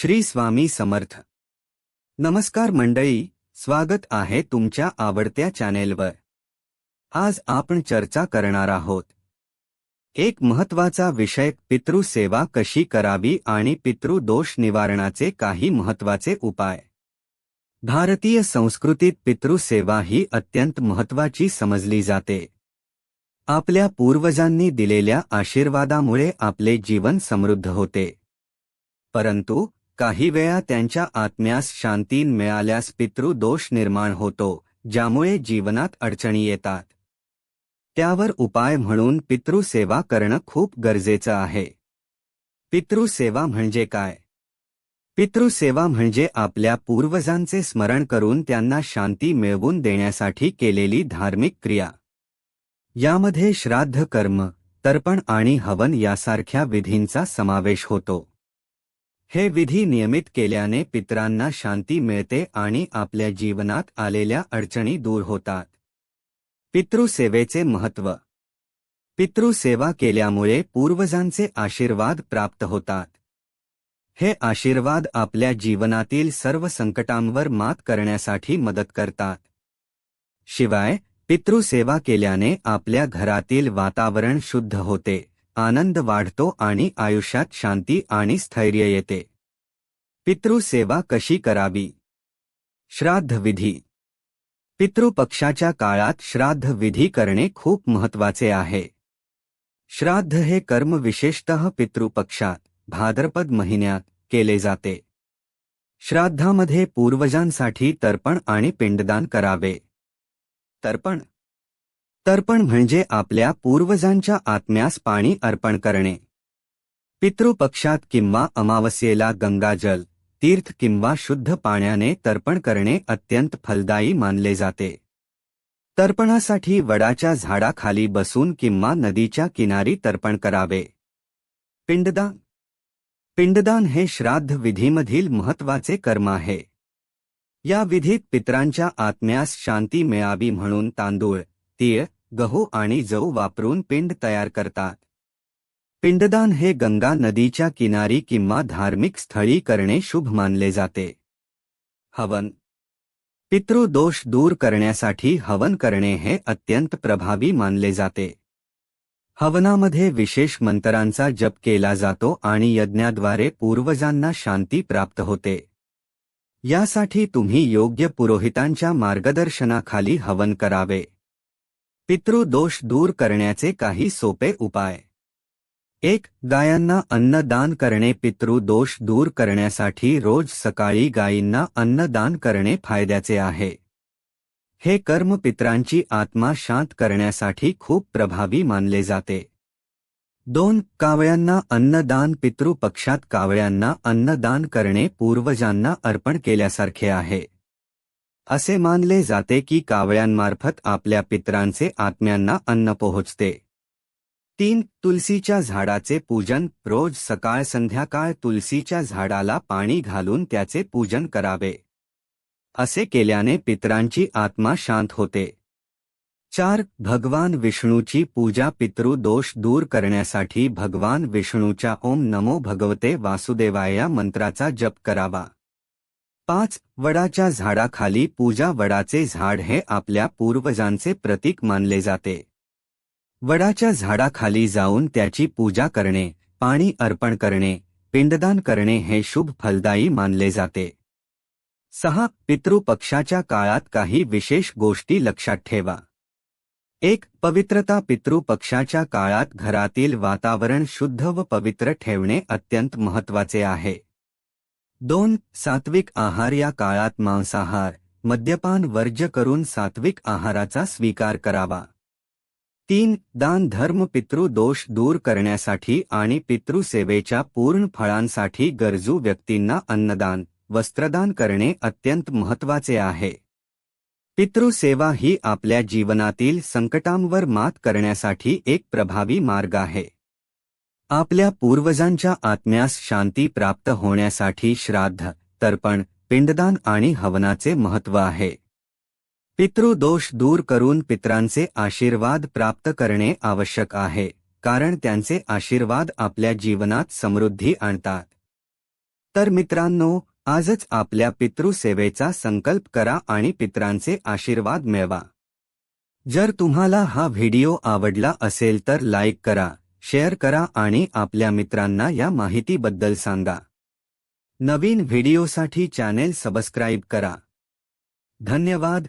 श्री स्वामी समर्थ. नमस्कार मंडळी स्वागत आहे तुमच्या आवडत्या चॅनेलवर. आज आपण चर्चा करणार आहोत. एक महत्त्वाचा विषय पितृसेवा कशी करावी आणि पितृदोष निवारणाचे काही महत्त्वाचे उपाय. भारतीय संस्कृतीत पितृसेवा ही अत्यंत महत्वाची समजली जाते. आपल्या पूर्वजांनी दिलेल्या आशीर्वादामुळे आपले जीवन समृद्ध होते. परंतु काही वेळा त्यांच्या आत्म्यास शांती मिळाल्यास पितृदोष निर्माण होतो ज्यामुळे जीवनात अडचणी येतात. त्यावर उपाय म्हणून पितृसेवा करणं खूप गरजेचं आहे. पितृसेवा म्हणजे काय? पितृसेवा म्हणजे आपल्या पूर्वजांचे स्मरण करून त्यांना शांती मिळवून देण्यासाठी केलेली धार्मिक क्रिया. यामध्ये श्राद्ध कर्म तर्पण आणि हवन यासारख्या विधींचा समावेश होतो. हे विधी नियमित केल्याने पितरांना शांती मिळते आणि आपल्या जीवनात आलेल्या अडचणी दूर होतात. पितृसेवेचे महत्त्व. पितृसेवा केल्यामुळे पूर्वजांचे आशीर्वाद प्राप्त होतात. हे आशीर्वाद आपल्या जीवनातील सर्व संकटांवर मात करण्यासाठी मदत करतात. शिवाय पितृसेवा केल्याने आपल्या घरातील वातावरण शुद्ध होते. आनंद वाढतो आणि आयुष्यात शांती आणि स्थैर्य येते. पितृसेवा कशी करावी? श्राद्ध विधी. पितृपक्षाच्या काळात श्राद्ध विधी करणे खूप महत्त्वाचे आहे. श्राद्ध हे कर्म विशेषतः पितृपक्षात भाद्रपद महिन्यात केले जाते. श्राद्धामध्ये पूर्वजांसाठी तर्पण आणि पिंडदान करावे. तर्पण. तर्पण म्हणजे आपल्या पूर्वजांच्या आत्म्यास पाणी अर्पण करणे. पितृपक्षात किंवा अमावस्येला गंगाजल तीर्थ किंवा शुद्ध पाण्याने तर्पण करणे अत्यंत फलदायी मानले जाते. तर्पणासाठी वडाच्या झाडाखाली बसून किंवा नदीच्या किनारी तर्पण करावे. पिंडदान. पिंडदान हे श्राद्ध विधीमधील महत्त्वाचे कर्म आहे. या विधीत पितरांच्या आत्म्यास शांती मिळावी म्हणून तांदूळ तीळ गहू आणि जऊ वापरून पिंड तयार करतात. पिंडदान हे गंगा नदीच्या किनारी किंवा धार्मिक स्थळी करणे शुभ मानले जाते. हवन. पितृदोष दूर करण्यासाठी हवन करणे हे अत्यंत प्रभावी मानले जाते. हवनामध्ये विशेष मंत्रांचा जप केला जातो आणि यज्ञाद्वारे पूर्वजांना शांती प्राप्त होते. यासाठी तुम्ही योग्य पुरोहितांच्या मार्गदर्शनाखाली हवन करावे. पितृदोष दूर करण्याचे काही सोपे उपाय. एक गायांना अन्नदान करणे. पितृदोष दूर करण्यासाठी रोज सकाळी गायींना अन्नदान करणे फायद्याचे आहे. हे कर्म पित्रांची आत्मा शांत करण्यासाठी खूप प्रभावी मानले जाते. दोन कावळ्यांना अन्नदान. पितृपक्षात कावळ्यांना अन्नदान करणे पूर्वजांना अर्पण केल्यासारखे आहे. असे मानले जाते की कावळ्यांमार्फत आपल्या पित्रांचे आत्म्यांना अन्न पोहोचते. तीन तुलसीच्या झाडाचे पूजन. रोज सकाळ संध्याकाळ तुलसीच्या झाडाला पाणी घालून त्याचे पूजन करावे. असे केल्याने पितरांची आत्मा शांत होते. चार भगवान विष्णूची पूजा. पितृदोष दूर करण्यासाठी भगवान विष्णूच्या ओम नमो भगवते वासुदेवाय या मंत्राचा जप करावा. पाच वडाच्या झाडाखाली पूजा वडाचे झाड हे आपल्या पूर्वजांचे प्रतीक मानले जाते. वडाच्या झाडाखाली जाऊन त्याची पूजा करणे पाणी अर्पण करणे पिंडदान करणे हे शुभ फलदायी मानले जाते. सहा पितृपक्षाच्या काळात काही विशेष गोष्टी लक्षात ठेवा. एक पवित्रता पितृपक्षाच्या काळात घरातील वातावरण शुद्ध व पवित्र ठेवणे अत्यंत महत्त्वाचे आहे. दोन सात्विक आहार या काळात मांसाहार मद्यपान वर्ज्य करून सात्विक आहाराचा स्वीकार करावा. तीन दान धर्म पितृदोष दूर करण्यासाठी आणि पितृसेवेच्या पूर्ण फळांसाठी गरजू व्यक्तींना अन्नदान वस्त्रदान करणे अत्यंत महत्त्वाचे आहे. पितृसेवा ही आपल्या जीवनातील संकटांवर मात करण्यासाठी एक प्रभावी मार्ग आहे. आपल्या पूर्वजांच्या आत्म्यास शांती प्राप्त होण्यासाठी श्राद्ध तर्पण पिंडदान आणि हवनाचे महत्त्व आहे. पितृदोष दूर करून पित्रांचे आशीर्वाद प्राप्त करणे आवश्यक आहे कारण त्यांचे आशीर्वाद आपल्या जीवनात समृद्धी आणतात. तर मित्रांनो आजच आपल्या पितृसेवेचा संकल्प करा आणि पित्रांचे आशीर्वाद मिळवा. जर तुम्हाला हा व्हिडिओ आवडला असेल तर लाईक करा शेअर करा आणि आपल्या मित्रांना या माहितीबद्दल सांगा. नवीन व्हिडिओसाठी चॅनेल सबस्क्राईब करा. धन्यवाद.